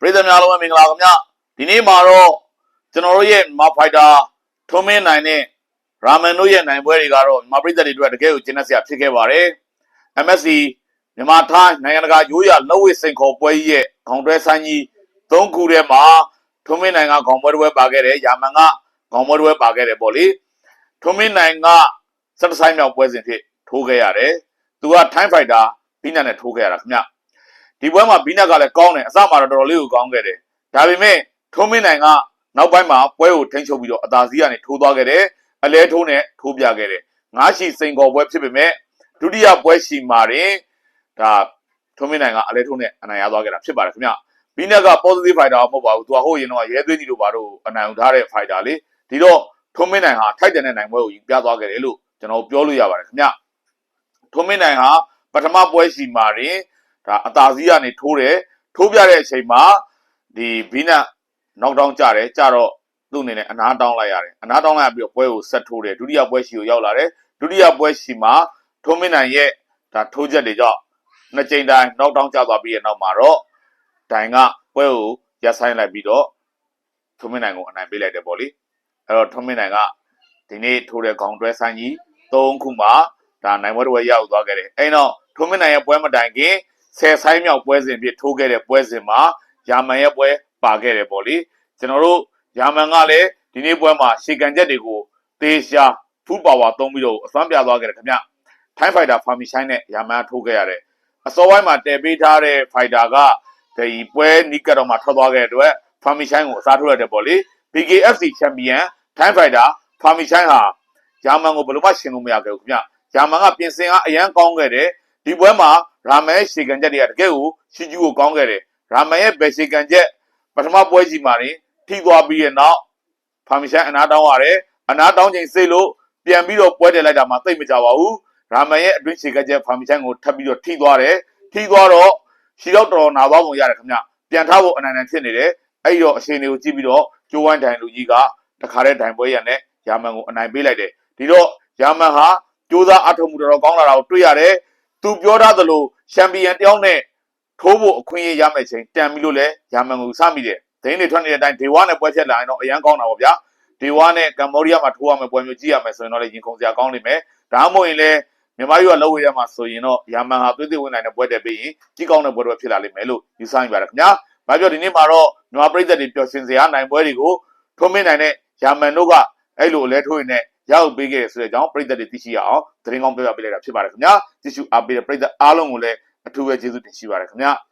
ပရိသတ်များလုံးပဲမင်္ဂလာပါခင်ဗျဒီနေ့မှာတော့ကျွန်တော်တို့ရဲ့မာဖိုက်တာထုံးမင်းနိုင်နဲ့ရာမန်တို့ရဲ့နိုင်ပွဲတွေကတော့မာပရိသတ်တွေအတွက်တကယ်ကိုကျင်းနေစရာဖြစ်ခဲ့ပါတယ် MSC မြန်မာထိုင်းနိုင်ငံတကာရိုးရာလက်ဝဲစိန်ခေါ်ပွဲကြီးရဲ့ခေါင်းတွဲဆိုင်ကြီး၃ခုထဲမှာထုံးမင်းနိုင်ကခေါင်းပွဲတစ်ပွဲပါခဲ့တယ်ရာမန်ကခေါင်းပွဲတစ်ပွဲပါခဲ့တယ်ပေါ့လေထုံးမင်းနိုင်ကစက်တဆိုင်မြောက်ပွဲစဉ်ဖြစ်ထိုးခဲ့ရတယ်သူကထိုင်းဖိုက်တာဘီနတ်နဲ့ထိုးခဲ့ရတာခင်ဗျ ဒီပွဲမှာဘီနက်ကလည်းကောင်းတယ်အစမှာတော့တော်တော်လေးကိုကောင်းခဲ့တယ်ဒါပေမဲ့ထုံးမင်းနိုင်ကနောက်ပိုင်းမှာပွဲကိုထိန်းချုပ်ပြီးတော့အသာစီးကနေထိုးသွားခဲ့တယ်အလဲထိုးနဲ့ထိုးပြခဲ့တယ်ငါးရှီစိန်ကော်ပွဲဖြစ်ပေမဲ့ဒုတိယပွဲရှီမှာတင်ဒါထုံးမင်းနိုင်ကအလဲထိုးနဲ့အနိုင်ရသွားခဲ့တာဖြစ်ပါတယ်ခင်ဗျဘီနက်က positive fighter မဟုတ်ပါဘူးသူကဟိုရင်တော့ရဲသွေးကြီးတို့ဘာလို့အနိုင်ယူထားတဲ့ fighter လေဒီတော့ထုံးမင်းနိုင်ဟာထိုက်တန်တဲ့နိုင်ပွဲကိုပြသွားခဲ့တယ်လို့ကျွန်တော်ပြောလို့ရပါတယ်ခင်ဗျထုံးမင်းနိုင်ဟာပထမပွဲရှီမှာတင် ဒါအသာစီးကနေထိုးတယ်ထိုးပြတဲ့အချိန်မှာဒီဘီနက်နောက်တောင်းကြတယ်ကြတော့သူ့အနေနဲ့အနားတောင်းလိုက်ရတယ်အနားတောင်းလိုက်ပြီးတော့ပွဲကိုဆက်ထိုးတယ်ဒုတိယပွဲရှီကိုရောက်လာတယ်ဒုတိယပွဲရှီမှာထုံးမင်းနိုင်ရဲ့ဒါထိုးချက်တွေကြောင့်နှစ်ကြိမ်တိုင်းနောက်တောင်းကြသွားပြီးတဲ့နောက်မှာတော့ဒိုင်ကပွဲကိုရပ်ဆိုင်လိုက်ပြီးတော့ထုံးမင်းနိုင်ကိုအနိုင်ပေးလိုက်တယ်ပေါ့လေအဲ့တော့ထုံးမင်းနိုင်ကဒီနေ့ထိုးတဲ့ခေါင်းတွဲဆိုင်ကြီး၃ခုမှာဒါနိုင်ပွဲတစ်ပွဲရောက်သွားခဲ့တယ်အဲ့တော့ထုံးမင်းနိုင်ရဲ့ပွဲမတိုင်ခင် ဆယ်ဆိုင်မြောက်ပွဲစဉ်ဖြစ်ထိုးခဲ့တဲ့ပွဲစဉ်မှာယာမန်ရဲ့ပွဲပါခဲ့တယ်ပေါ့လေကျွန်တော်တို့ယာမန်ကလည်းဒီနေ့ပွဲမှာရှေကန်ချက်တွေကိုသေရှာဖူးပါဝါသုံးပြီးတော့အစွမ်းပြသွားခဲ့တယ်ခင်ဗျထိုင်းဖိုက်တာဖာမီဆိုင်နဲ့ယာမန်ထိုးခဲ့ရတယ်အစောပိုင်းမှာတည်ပေးထားတဲ့ဖိုက်တာကဒီပွဲနီးကတော့မှထွက်သွားခဲ့တဲ့အတွက်ဖာမီဆိုင်ကိုအစားထိုးလိုက်တယ်ပေါ့လေ BKFC ချန်ပီယံထိုင်းဖိုက်တာဖာမီဆိုင်ဟာယာမန်ကိုဘယ်လိုမှရှင်လို့မရခဲ့ဘူးခင်ဗျယာမန်ကပြင်ဆင်အားအရန်ကောင်းခဲ့တယ်ဒီပွဲမှာ ရာမန်ရဲ့ရှေကန်ချက်တွေကတကယ်ကိုရှီကျူကိုကောင်းခဲ့တယ်ရာမန်ရဲ့ဘယ်ရှေကန်ချက်ပထမပွဲကြီးမှာနေထိသွားပြီးတဲ့နောက်ဖာမီရှင်အနားတောင်းရတယ်အနားတောင်းချိန်စိတ်လို့ပြန်ပြီးတော့ပွဲတယ်လိုက်တာမှသိပ်မကြပါဘူးရာမန်ရဲ့အတွင်းရှေကန်ချက်ဖာမီရှင်ကိုထပ်ပြီးတော့ထိသွားတယ်ထိသွားတော့ရှီတော့တော်တော်နာသွားပုံရတယ်ခင်ဗျပြန်ထားဖို့အနန္တန်ဖြစ်နေတယ်အဲ့ဒီတော့အချိန်တွေကိုကြည့်ပြီးတော့ကျိုးဝိုင်းတိုင်လူကြီးကတခါတည်းတိုင်ပွဲရံနဲ့ရာမန်ကိုအနိုင်ပေးလိုက်တယ်ဒီတော့ရာမန်ဟာကြိုးစားအထောက်မှုတော်တော်ကောင်းလာတာကိုတွေ့ရတယ် သူပြောထားသလိုချန်ပီယံတယောက်နဲ့ထိုးဖို့အခွင့်အရေးရမယ့်ချိန်တန်ပြီလို့လဲယာမန်ကိုစမိတယ်ဒိန်းတွေထွက်နေတဲ့အတိုင်းဒေဝါနဲ့ပွဲဖြတ်လာရင်တော့အရန်ကောင်းတာပေါ့ဗျာဒေဝါနဲ့ကမ္ဘောဒီးယားမှာထိုးရမယ့်ပွဲမျိုးကြည့်ရမယ်ဆိုရင်တော့လေရင်ခုန်စရာကောင်းနေမယ်ဒါမှမဟုတ်ရင်လဲမြန်မာပြည်ကလောက်ဝေးရမှာဆိုရင်တော့ယာမန်ဟာသွေးသွေးဝင်နိုင်တဲ့ပွဲတက်ပြီးရင်ကြီးကောင်းတဲ့ပွဲတွေဖြစ်လာလိမ့်မယ်လို့ယူဆနေပါတယ်ခင်ဗျာ။ဘာပြောဒီနေ့မှာတော့မြန်မာပြည်သက်တွေပျော်ရွှင်စရာနိုင်ပွဲတွေကိုထုံးမင်းနိုင်တဲ့ယာမန်တို့ကအဲ့လိုလဲထိုးရင်လည်း ရောက်ပေးခဲ့ဆိုတဲ့အကြောင်းပြည်သက်တွေသိရှိရအောင်သတင်းကောင်းပြောပြပေးလိုက်တာဖြစ်ပါတယ်ခင်ဗျာ။ကြည့်ရှုအားပေးတဲ့ပြည်သက်အားလုံးကိုလည်းအထူးပဲကျေးဇူးတင်ရှိပါတယ်ခင်ဗျာ။